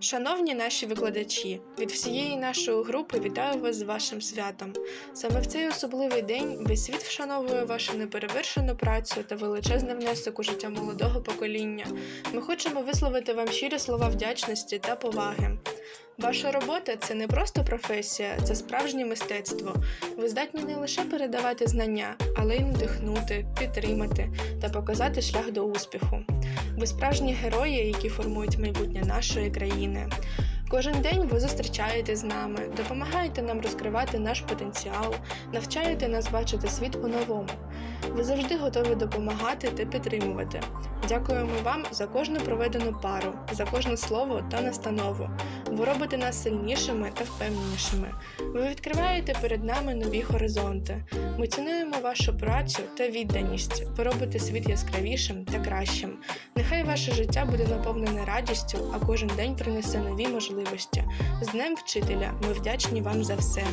Шановні наші викладачі, від всієї нашої групи вітаю вас з вашим святом. Саме в цей особливий день весь світ вшановує вашу неперевершену працю та величезний внесок у життя молодого покоління. Ми хочемо висловити вам щирі слова вдячності та поваги. Ваша робота це не просто професія, це справжнє мистецтво. Ви здатні не лише передавати знання, але й надихнути, підтримати та показати шлях до успіху. Ви справжні герої, які формують майбутнє нашої країни. Кожен день ви зустрічаєте з нами, допомагаєте нам розкривати наш потенціал, навчаєте нас бачити світ по-новому. Ви завжди готові допомагати та підтримувати. Дякуємо вам за кожну проведену пару, за кожне слово та настанову. Ви робите нас сильнішими та впевненішими. Ви відкриваєте перед нами нові горизонти. Ми цінуємо вашу працю та відданість. Ви робите світ яскравішим та кращим. Нехай ваше життя буде наповнене радістю, а кожен день принесе нові можливості. З Днем вчителя ми вдячні вам за все.